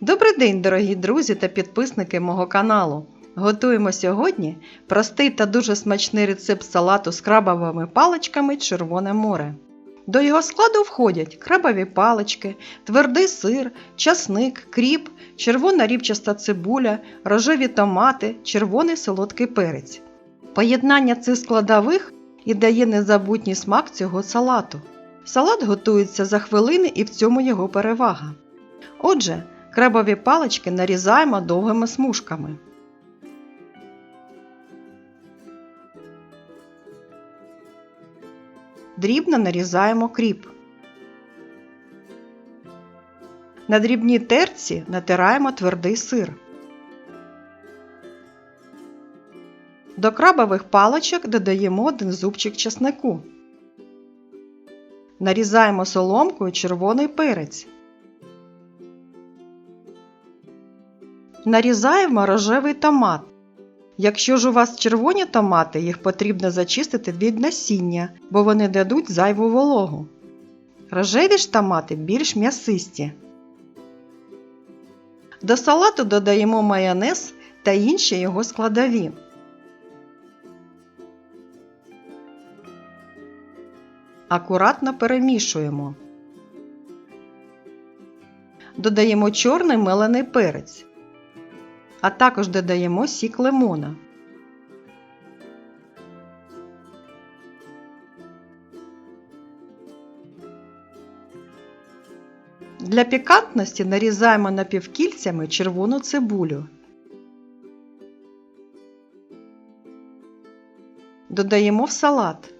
Добрий день, дорогі друзі та підписники мого каналу. Готуємо сьогодні простий та дуже смачний рецепт салату з крабовими паличками Червоне море. До його складу входять крабові палички, твердий сир, часник, кріп, червона рібчаста цибуля, рожеві томати, червоний солодкий перець. Поєднання цих складових і дає незабутній смак цього салату. Салат готується за хвилини і в цьому його перевага. Отже, крабові палички нарізаємо довгими смужками. Дрібно нарізаємо кріп. На дрібній терці натираємо твердий сир. До крабових паличок додаємо один зубчик чеснику. Нарізаємо соломкою червоний перець. Нарізаємо рожевий томат. Якщо ж у вас червоні томати, їх потрібно зачистити від насіння, бо вони дадуть зайву вологу. Рожеві ж томати більш м'ясисті. До салату додаємо майонез та інші його складові. Акуратно перемішуємо. Додаємо чорний мелений перець а також додаємо сік лимона. Для пікантності нарізаємо напівкільцями червону цибулю. Додаємо в салат.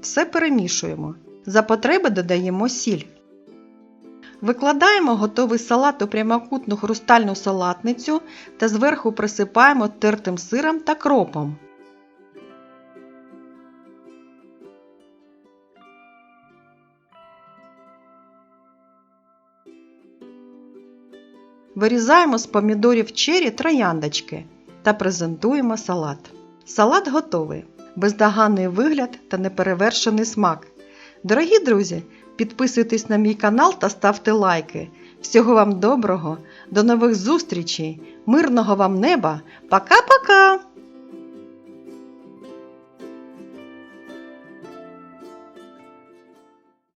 Все перемішуємо. За потреби додаємо сіль. Викладаємо готовий салат у прямокутну хрустальну салатницю та зверху присипаємо тертим сиром та кропом. Вирізаємо з помідорів чері трояндочки та презентуємо салат. Салат готовий. Бездоганний вигляд та неперевершений смак. Дорогі друзі! Підписуйтесь на мій канал та ставте лайки. Всього вам доброго, до нових зустрічей, мирного вам неба. Пока-пока!